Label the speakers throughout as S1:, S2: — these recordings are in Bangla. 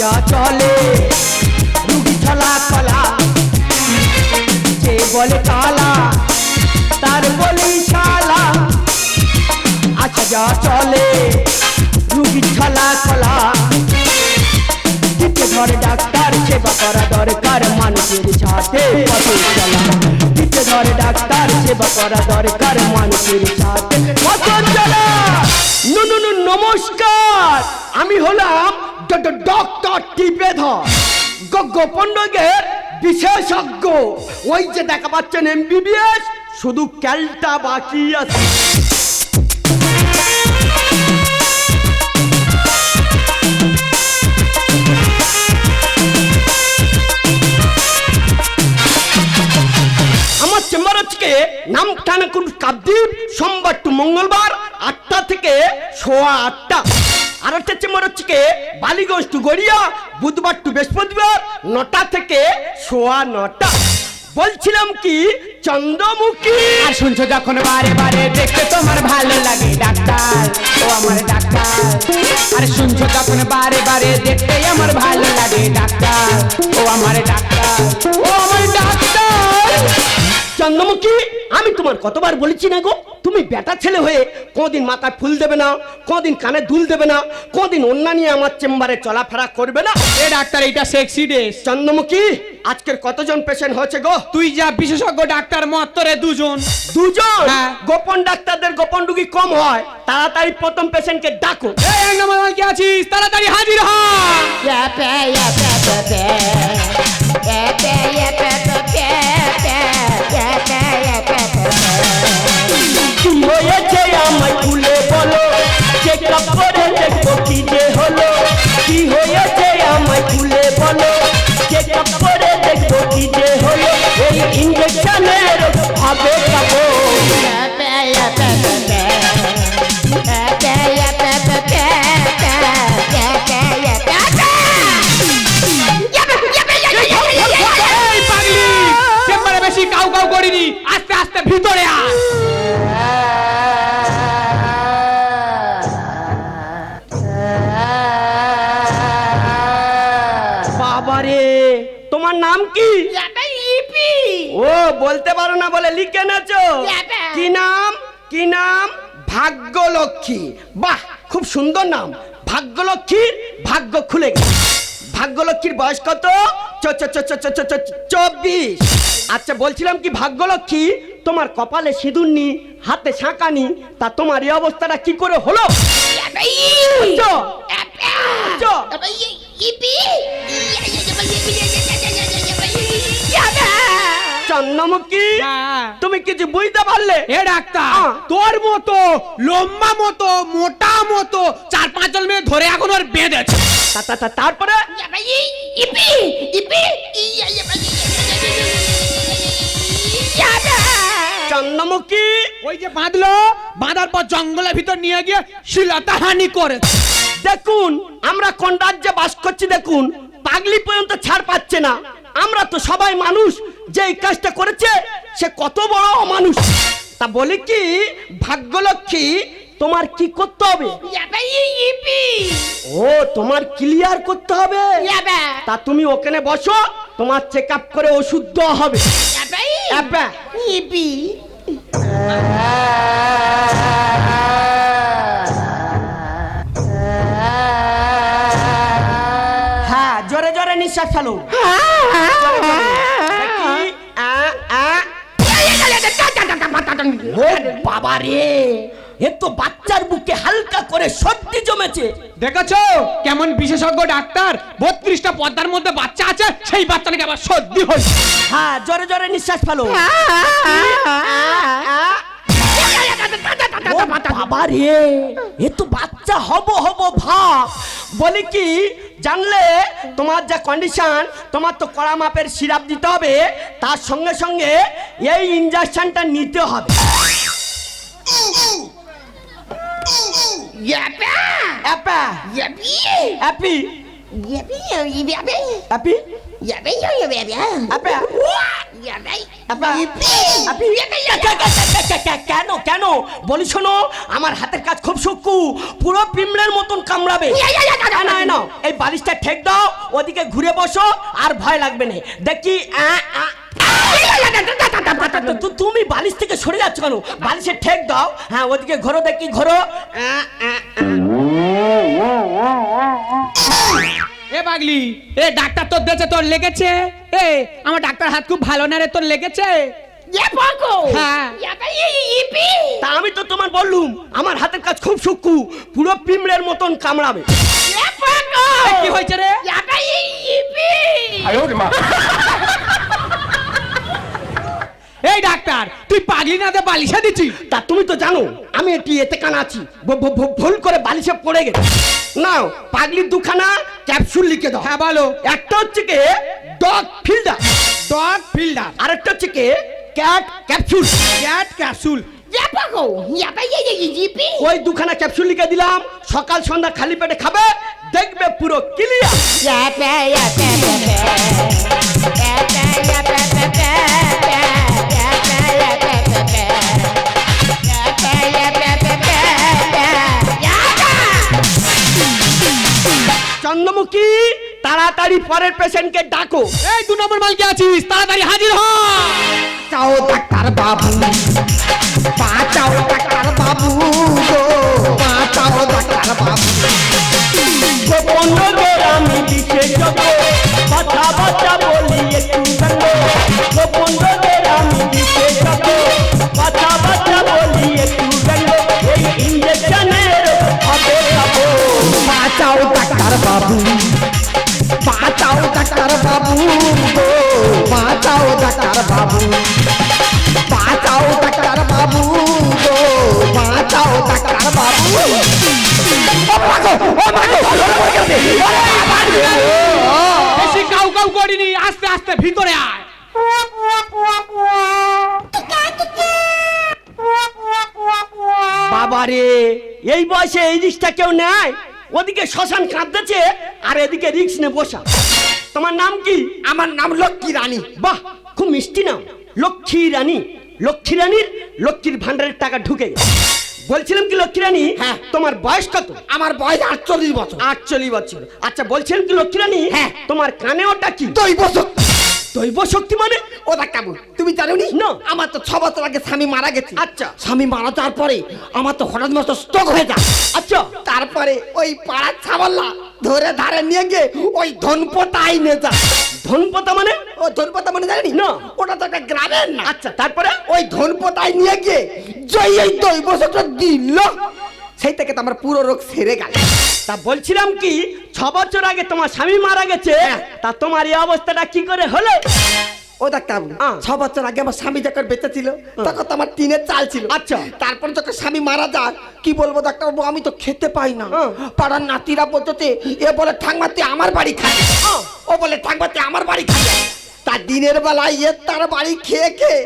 S1: যা চলে, রুগী ছলা কলা যে বলে কালা, তার বলি শালা। আচ্ছা যা চলে, রুগী ছলা কলা ধরে ডাক্তার, সেবা করা দরকার মানুষের সাথে পথে ধরে ডাক্তার, সেবা করা দরকার মানুষের সাথে নমস্কার। আমি হলাম ডক্টর টিপে ধর গোপন রোগের বিশেষজ্ঞ। ওই যে দেখা পাচ্ছেন এমবিবিএস, শুধু ক্যালটা বাকি আছে। আমার চেম্বার আজকে নাম টানাকুন কাবদ্বীপ সোমবার টু মঙ্গলবার, আটটা থেকে সোয়া আটটা। আর একটা চেম্বার হচ্ছে বালিগঞ্জ টু গড়িয়া বুধবার টু বৃহস্পতিবার নটা থেকে সোয়া নটা। বলছিলাম কি চন্দ্রমুখী।
S2: আর শুনছো যখন বারে বারে দেখতে তোমার ভালো লাগে ডাক্তার ও আমার ডাক্তার। আর শুনছো যখন বারে বারে দেখতে আমার ভালো লাগে ডাক্তার ও আমার ডাক্তার ও আমার ডাক্তার।
S1: চন্দ্রমুখী আমি তোমার কতবার বলেছি না গো তুমি বেটা ছেলে হয়ে কোনদিন মাথায় ফুল দেবে না কোনদিন কানে দুল দেবে না কোনদিন অন্য নিয়ে আমার চেম্বারে চলাফেরা করবে না
S2: এ ডাক্তার এটা সেক্সি ডেস
S1: চন্দ্রমুখী আজকের কতজন পেশেন্ট হয়েছে গো
S2: তুই যা বিশেষজ্ঞ ডাক্তার মত্তরে দুজন
S1: দুজন
S2: হ্যাঁ।
S1: গোপন ডাক্তারদের গোপন রুগী কম হয় তাড়াতাড়ি প্রথম পেশেন্টকে ডাকো
S2: এই এক নম্বর কি আছিস তাড়াতাড়ি হাজির হ
S1: কি হয়েছে আমায় খুলে বলো। যে কাপড়ে দেখব কি যে হলো। কি হয়েছে আমায় খুলে বলো। যে কাপড়ে দেখব কি যে হলো। এই ইঞ্জেকশনের হবে বলতে পারো না বলে লিখে নেছো? কি নাম? কি নাম? ভাগ্যলক্ষ্মী। বাহ খুব সুন্দর নাম। ভাগ্যলক্ষ্মীর ভাগ্য খুলে গেছে ভাগ্যলক্ষ্মীর বয়স কত? চব্বিশ। আচ্ছা বলছিলাম কি ভাগ্যলক্ষ্মী? তোমার কপালে সিঁদুর নি হাতে শাঁকানি তা তোমার এই অবস্থাটা কি করে হলো? চ। চন্দ্রমুখী। তুমি কিছু বুঝতে পারলে?
S2: এ ডাক্তার তোর মতো লম্বা মতো মোটা মতো চার পাঁচজন মেয়ে ধরে এখন ওর বেঁধেছে
S1: তারপরে? চন্দ্রমুখী?
S2: ওই যে বাঁধলো বাঁধার পর জঙ্গলের ভিতর নিয়ে গিয়ে শিলতাহানি করেছে।
S1: দেখুন আমরা কোন রাজ্যে বাস করছি দেখুন পাগলি পর্যন্ত ছাড় পাচ্ছে না। আমরা তো সবাই মানুষ যে এই কাজটা করেছে সে কত বড় মানুষ। তা বলি কি ভাগ্যলক্ষ্মী তোমার কি করতে হবে? ও তোমার ক্লিয়ার করতে হবে? তা তুমি ওখানে বসো তোমার চেক আপ করে ওষুধ দেওয়া হবে। ও বাবা রে এ তো বাচ্চার বুকে হালকা করে সর্দি জমেছে
S2: দেখেছ কেমন বিশেষজ্ঞ ডাক্তার বত্রিশটা পদ্মার মধ্যে বাচ্চা আছে সেই বাচ্চাটাকে আবার সর্দি হয়েছে
S1: হ্যাঁ জোরে জোরে নিঃশ্বাস ফেলো বাবা রে এ তো বাচ্চা হব হব ভাব বলি কি জানলে তোমার যে কন্ডিশন তোমার তো কড়া মাপের সিরাপ দিতে হবে তার সঙ্গে সঙ্গে এই ইঞ্জেকশনটা নিতে হবে। অ্যাপা অ্যাপি অ্যাপি আপা আপা আপনি কেন কেন? বলি শোনো আমার হাতের কাজ খুব সূক্ষ্ম। পুরো পিমড়ের মতন কামড়াবে। না, এই বালিশটা ঠেক দাও ওদিকে ঘুরে বসো আর ভয় লাগবে না। দেখি তুমি বালিশ থেকে সরে যাচ্ছ কেন? বালিশে ঠেক দাও। হ্যাঁ ওদিকে ঘোরো দেখি ঘোরো।
S2: এ পাগলি এ ডাক্তার তোর দেছে তোর লেগেছে? এ আমার ডাক্তার হাত খুব ভালো না রে তোর লেগেছে? হ্যাঁ।
S1: তা আমি তো তোমার বললুম আমার হাতের কাজ খুব সূক্ষ্ম পুরো পিমড়ের মতন কামড়াবে।
S2: কি হয়েছে রে? এই ডাক্তার তুই পাগলি না দে বালিশা দিচ্ছি?
S1: তা তুমি তো জানো আমি একটি এতে কানা আছি। ভুল করে বালিশে পড়ে গেছে। নাও পাগলির দুখানা ক্যাপসুল লিখে দাও।
S2: হ্যাঁ বলো।
S1: একটা হচ্ছে কি? ডগ ফিল্ডার
S2: ডগ ফিল্ডার
S1: আরেকটা হচ্ছে কি? ক্যাট ক্যাপসুল
S2: ক্যাট ক্যাপসুল
S1: ওই দুখানা ক্যাপসুল লিখে দিলাম। সকাল সন্ধ্যা খালি পেটে খাবে দেখবে পুরো ক্লিয়ার চন্দ্রমুখী তাড়াতাড়ি পরের পেশেন্টকে ডাকো।
S2: এই দু নম্বর মালকে আছিস, তাড়াতাড়ি হাজির হ।
S1: চাও ডাক্তার বাবু বাঁচাও ডাক্তার বাবু গো। ডাক্তার বাবু। বাঁচাও ডাক্তার বাবু গো বাঁচাও ডাক্তার বাবু। ও মাগো ও মাগো!
S2: বেশি কাউ কাউ করিনি আস্তে আস্তে ভিতরে আয়।
S1: বাবারে এই বয়সে এই রিক্সটা কেউ নেয়? ওদিকে শ্মশান কাঁদতেছে আর এদিকে রিক্স নে বসা। তোমার নাম কি? আমার নাম লক্ষ্মী রানী। বাহ খুব মিষ্টি নাম। লক্ষ্মী রানী। লক্ষ্মী রানীর লক্ষ্মীর ভান্ডারের টাকা ঢুকে বলছিলাম কি লক্ষ্মী রানী হ্যাঁ। তোমার বয়স কত?
S3: আমার বয়স আটচল্লিশ বছর।
S1: আটচল্লিশ বছর। আচ্ছা বলছিলাম কি লক্ষ্মী রানী
S3: হ্যাঁ।
S1: তোমার কানে ওটা কি?
S3: দৈব শক্তি।
S1: দৈব শক্তি মানে?
S3: ও ডাক্তারবু তুমি জানো নি।
S1: না।
S3: আমার তো ছ বছর আগে স্বামী মারা গেছে।
S1: আচ্ছা।
S3: স্বামী মারা যাওয়ার পরে আমার তো হঠাৎ মতো স্ট্রোক হয়ে যায়।
S1: আচ্ছা।
S3: তারপরে ওই পাড়ার ছাবাল্লা ধরে ধারে নিয়ে গিয়ে ওই ধনপোতা আইনে যা।
S1: ধনপতা মানে?
S3: ও ধনপতা মানে জানি
S1: না।
S3: ওটা তো একটা গ্রামের না।
S1: আচ্ছা তারপরে?
S3: ওই ধনপোতায় নিয়ে গিয়ে জয় এই দৈব বছর দিল সেই থেকে তো আমার পুরো রোগ সেরে গেল।
S1: তা বলছিলাম কি ছ বছর আগে তোমার স্বামী মারা গেছে
S3: হ্যাঁ।
S1: তা তোমার এই অবস্থাটা কি করে হলো?
S3: ও ডাক্তারবাবু। ছ বছর আগে আমার স্বামী যখন বেঁচে ছিল তখন তো আমার টিনের চাল ছিল
S1: আচ্ছা।
S3: তারপর যখন স্বামী মারা যায় কি বলব ডাক্তারবাবু আমি তো খেতে পাই না। পাড়ার নাতিরা বলতে এ বলে ঠাংমাতে আমার বাড়ি
S1: হ্যাঁ।
S3: ও বলে ঠাংমাতে আমার বাড়ি খাবে তার দিনের বেলায় এ তার বাড়ি খেয়ে খেয়ে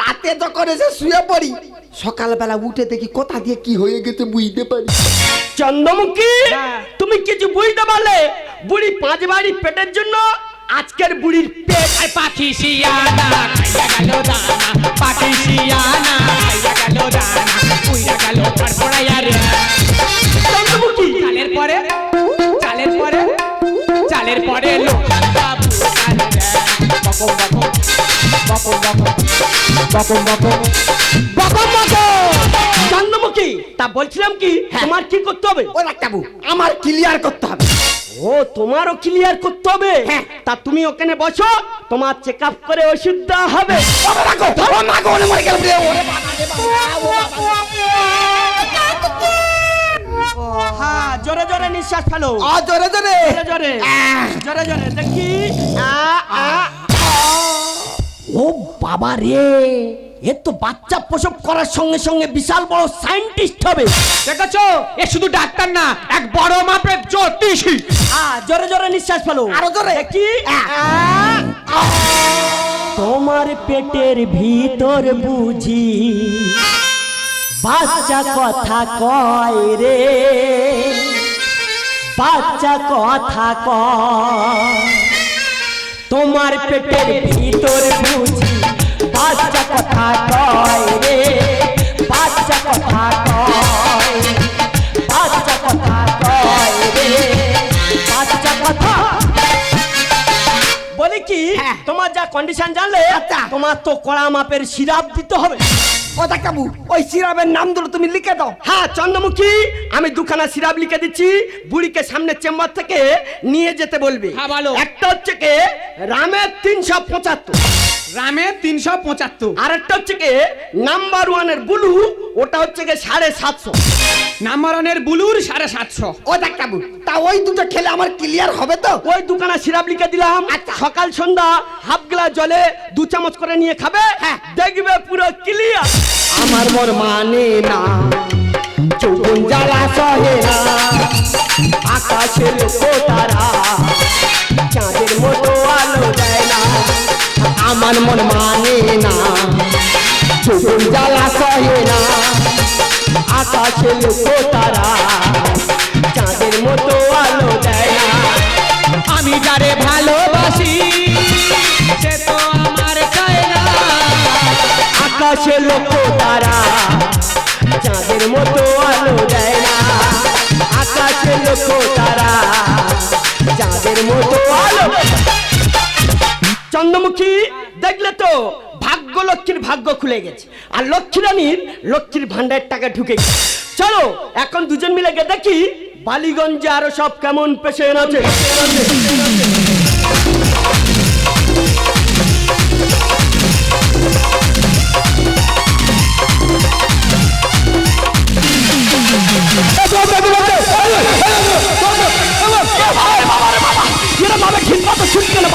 S3: রাতে যখন এসে শুয়ে পড়ি সকালবেলা উঠে দেখি কোথা দিয়ে কি হয়ে গেছে বুঝতে পারি
S1: চন্দ্রমুখী
S2: হ্যাঁ।
S1: তুমি কিছু বুঝতে পারলে বুড়ি পাঁচ বাড়ি পেটের জন্য আজকের বুড়ির পেট
S2: আর পাখি শিয়ানা খাইয়া গেল দানা পাখি শিয়ানা খাইয়া গেল দানা গেল পড়াইয়া রে।
S1: চন্দ্রমুখী।
S2: চালের পরে চালের পরে চালের পরে লোকাল
S1: তা বলছিলাম কি
S3: হ্যাঁ।
S1: তোমার কি করতে হবে?
S3: ও ডাক্তারবু আমার ক্লিয়ার করতে হবে।
S1: ও তোমারও ক্লিয়ার করতে হবে তা তুমি ওখানে বসো তোমার চেক আপ করে ওষুধ দেওয়া হবে জোরে জোরে নিঃশ্বাস ফেলো
S3: জোরে জোরে
S1: জোরে জোরে জোরে দেখি ও বাবা রে এ তো বাচ্চা প্রসব করার সঙ্গে সঙ্গে বিশাল বড় সায়েন্টিস্ট হবে।
S2: দেখেছ? এ শুধু ডাক্তার না এক বড় মাপের জ্যোতিষী।
S1: জোরে জোরে নিঃশ্বাস ফেলো।
S3: আরও জোরে।
S1: আ। তোমার পেটের ভিতর বুঝি বাচ্চা কথা কয় রে। বাচ্চা কথা কয়।
S2: তোমার পেটের ভিতর বুঝি বাচ্চা কথা কয় রে বাচ্চা কথা কয় বাচ্চা কথা কয় রে বাচ্চা কথা
S1: বলি কি
S3: হ্যাঁ।
S1: তোমার যা কন্ডিশন জানলে
S3: আচ্ছা।
S1: তোমার তো কড়া মাপের সিরাপ দিতে হবে
S3: ও ডাক্তারবাবু ওই সিরাপের নাম ধরে তুমি লিখে দাও
S1: হ্যাঁ চন্দ্রমুখী আমি দুখানা সিরাপ লিখে দিচ্ছি বুড়িকে সামনে চেম্বার থেকে নিয়ে যেতে বলবি
S2: হ্যাঁ।
S1: একটা হচ্ছে কে রামের তিনশো পঁচাত্তর
S2: রামে তিনশো পঁচাত্তর।
S1: আর একটা হচ্ছে কে? নাম্বার ওয়ানের বুলু ওটা হচ্ছে কে? সাড়ে সাতশো।
S2: নাম্বার ওয়ানের বুলুর সাড়ে সাতশো।
S3: ও ডাক্তারবাবু তা ওই দুটো খেলে আমার ক্লিয়ার হবে তো?
S1: ওই দুখানা সিরাপ লিখে দিলাম।
S3: আচ্ছা।
S1: সকাল সন্ধ্যা হাফ গ্লাস জলে দু চামচ করে নিয়ে খাবে।
S3: হ্যাঁ।
S1: দেখবে পুরো ক্লিয়ার
S3: আমার মর মানে না চৌগুন জ্বালা সহে না
S1: আকাশের আকাশের তারা চাঁদের মতো আলো দেয় না।
S2: আমি যারে ভালোবাসি, সে তো আমার
S1: আকাশে লোক তারা চাঁদের মতো আলো দেয় না। আকাশে লোক তারা চাঁদের মতো আলো চন্দ্রমুখী, দেখলে তো ভাগ্য লক্ষ্মীর ভাগ্য খুলে গেছে। আর লক্ষ্মী রানীর লক্ষ্মীর ভান্ডারের টাকা ঢুকে গেছে। চলো, এখন দুজন মিলে গিয়ে দেখি বালিগঞ্জে আরও সব কেমন পেশেন্ট আছে।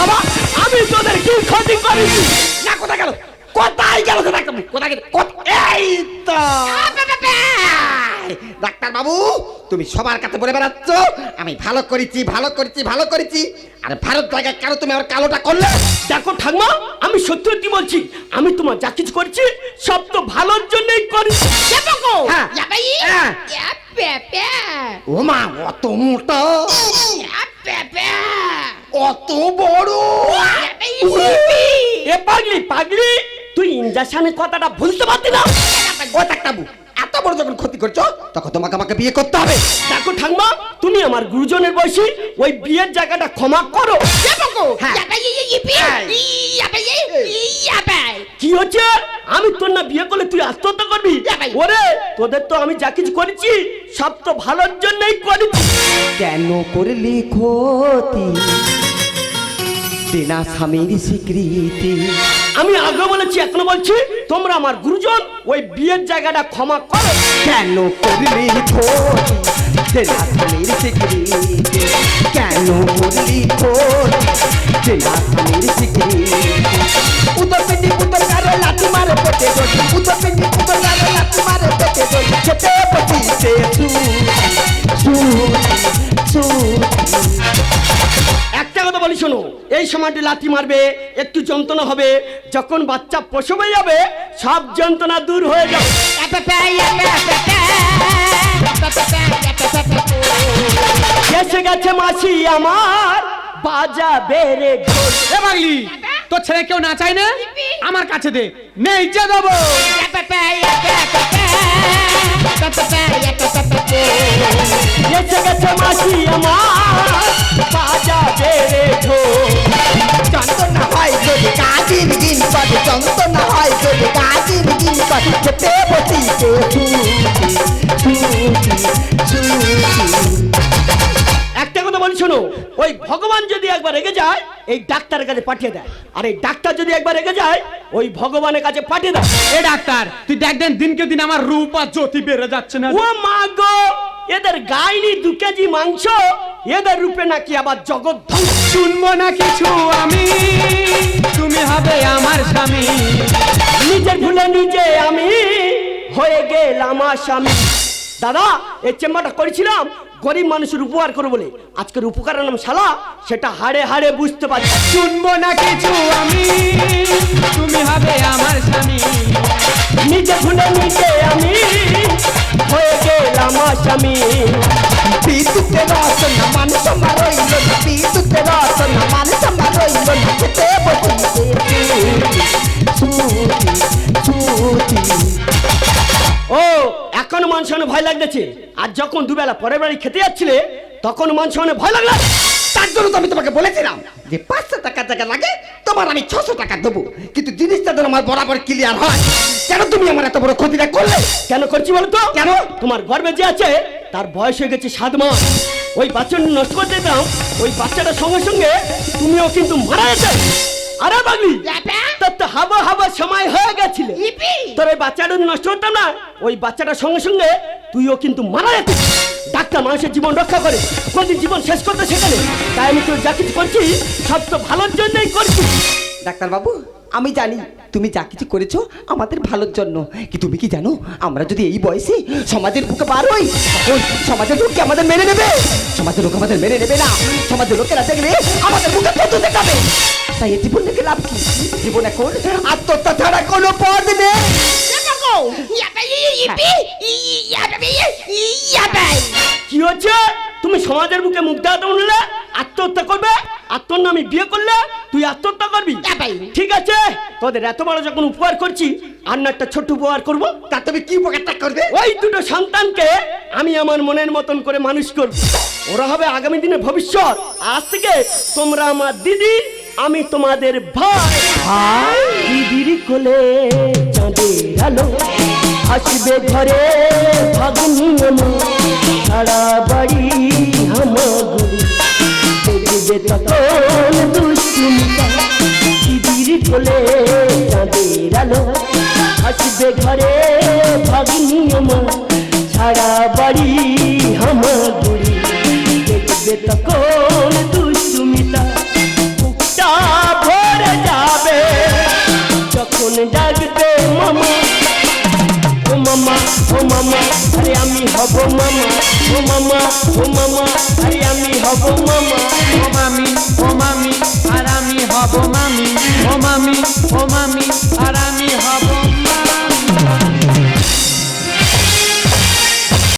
S1: বাবা। আমি তোদের কি ক্ষতি করেছি?
S3: কোথ- এই তো ডাক্তার বাবু তুমি সবার কাছে বলে বেড়াচ্ছ আমি ভালো করেছি ভালো করেছি ভালো করেছি। আর ভারত জায়গায় কেন তুমি আমার কালোটা করলে?
S1: দেখো ঠাকমা আমি সত্যি বলছি আমি তোমার যা কিছু করছি সব তো ভালোর জন্যই করেছি।
S3: হ্যাঁ। হ্যাঁ। ও মা অত মোটা। অত বড়।
S1: এ পাগলি পাগলি! তুই ইঞ্জেকশনের কথাটা ভুলতে পারতি না।
S3: ও ডাক্তারবাবু এত বড় যখন ক্ষতি করছ তখন তোমাকে আমাকে বিয়ে করতে হবে।
S1: দেখো ঠাকমা তুমি আমার গুরুজনের বয়সী ওই বিয়ের জায়গাটা ক্ষমা করো।
S3: হ্যাঁ।
S1: কি হচ্ছে? আমি তোর না বিয়ে করলে তুই আত্মহত্যা করবি? ওরে তোদের তো আমি যা কিছু করেছি সব তো ভালোর জন্যই করেছি।
S3: কেন করলি ক্ষতি? দেনা স্বামীর স্বীকৃতি।
S1: আমি আগে বলেছি এখনও বলছি তোমরা আমার গুরুজন ওই বিয়ের জায়গাটা ক্ষমা করো।
S3: কেন করলি দেনা স্বামীর স্বীকৃতি। কেন করলি দেনা স্বামীর স্বীকৃতি। উদর পিন্ডি উদর কারে লাঠি মারে পেটে গলি উদর পিন্ডি উদর কারে লাঠি মারে পেটে গলি খেতে সু সু
S1: একটা কথা বলি শোনো, এই সময়টি লাথি মারবে, একটু যন্ত্রণা হবে, যখন বাচ্চা প্রসব যাবে, সব যন্ত্রণা দূর হয়ে যাবে। এসে গেছে মাসি আমার বাজা বেড়ে ঘোষ
S2: এ তোর ছেলে কেউ না চায় না? আমার কাছে দে, নেই যে দেবো।
S1: এসে গেছে মাসি আমার, বাজা বেড়ে ঘোষ
S3: যন্ত্রণা হয় যদি কাজির দিন পথে যন্ত্রণা হয় যদি কাজির দিন পথে খেতে বসিছে
S1: একটা কথা বলি শোনো ওই ভগবান যদি একবার রেগে যায় এই ডাক্তারের কাছে পাঠিয়ে দেয়। আর এই ডাক্তার যদি একবার রেগে যায় ওই ভগবানের কাছে পাঠিয়ে দেয়।
S2: এ ডাক্তার তুই দেখ দেন দিনকে দিন আমার রূপ আর জ্যোতি বেড়ে যাচ্ছে না।
S1: ও মা গো এদের গাইনি দু কেজি মাংস এদের রূপে নাকি আবার জগৎ
S2: শুনব না কিছু আমি তুমি হবে আমার স্বামী।
S1: নিজের ভুলে নিজে আমি হয়ে গেলাম আমার স্বামী। দাদা এই চেম্বারটা করেছিলাম গরিব মানুষের উপকার করব বলে। আজকের উপকারের নাম শালা সেটা হাড়ে হাড়ে বুঝতে পারছি।
S2: শুনব না কিছু আমি তুমি হবে আমার স্বামী।
S1: নিজে শুনে নিজে আমি হয়ে গেলাম আসামি।
S3: রইল না খেতে বসিতে ছুটি ছুটি
S1: ও এখন মান সম্মানে ভয় লাগতেছে। আর যখন দুবেলা পরের বাড়ি খেতে যাচ্ছিলে তখন মান সম্মানে ভয় লাগল।
S3: তার জন্য তো আমি তোমাকে বলেছিলাম যে পাঁচশো টাকা টাকা লাগে তোমার আমি ছশো টাকা দেবো। কিন্তু জিনিসটা যেন আমার বরাবর ক্লিয়ার হয়। কেন তুমি আমার এত বড় ক্ষতিটা করলে?
S1: কেন করছি বলো তো?
S3: কেন?
S1: তোমার গর্বে যে আছে তার বয়স হয়ে গেছে সাত মাস। ওই বাচ্চাটা নষ্ট করে দিতাম ওই বাচ্চাটার সঙ্গে সঙ্গে তুমিও কিন্তু মারা যেতে আরে বাগলি তোর তো হাবা হাবা সময় হয়ে গেছিল। তোর ওই বাচ্চাটা নষ্ট করতাম না ওই বাচ্চাটার সঙ্গে সঙ্গে তুইও কিন্তু মারা যেত ডাক্তার মানুষের জীবন রক্ষা করে কোনদিন জীবন শেষ করতে সেখানে তাই আমি তোর যা কিছু করছি সব তো ভালোর জন্যই করছি।
S3: ডাক্তারবাবু আমি জানি তুমি যা কিছু করেছ আমাদের ভালোর জন্য কি তুমি কি জানো আমরা যদি এই বয়সে সমাজের বুকে বার হই তখন সমাজের লোককে আমাদের মেনে নেবে সমাজের লোক আমাদের মেনে নেবে না সমাজের লোকেরা দেখলে আমাদের বুকে থুতু দেখাবে তাই এই জীবন থেকে লাভ কি জীবন এখন আত্মহত্যা ছাড়া কোনো পথ নেই
S1: কি হচ্ছে তুমি সমাজের বুকে মুখ দেওয়াতে উঠলে আত্মহত্যা করবে আর তোর নামে বিয়ে করলে তুই আত্মহত্যা করবি। ঠিক আছে? তোদের এত বড় যখন উপহার করছি আর না একটা ছোট্ট উপহার করব।
S3: তা তুমি কি উপকারটা করবে?
S1: ওই দুটো সন্তানকে আমি আমার মনের মতন করে মানুষ করব। ওরা হবে আগামী দিনে ভবিষ্যৎ। আজ থেকে তোমরা আমার দিদি আমি তোমাদের ভাই। ভাই। দিদির কোলে চাঁদের আলো। আসবে ঘরে ফাগুনি মনো। সারা বাড়ি হামাগুড়ি তখন দিদির কোলে চাঁদের আলো। আসবে ঘরে ভাগিনী আমার সারা বাড়ি হামাগুড়ি দেখবে তখন ও মামা, আরে আমি হব মামা। ও মামি ও মামি, আর আমি হব মামি।
S2: ও মামি ও মামি, আর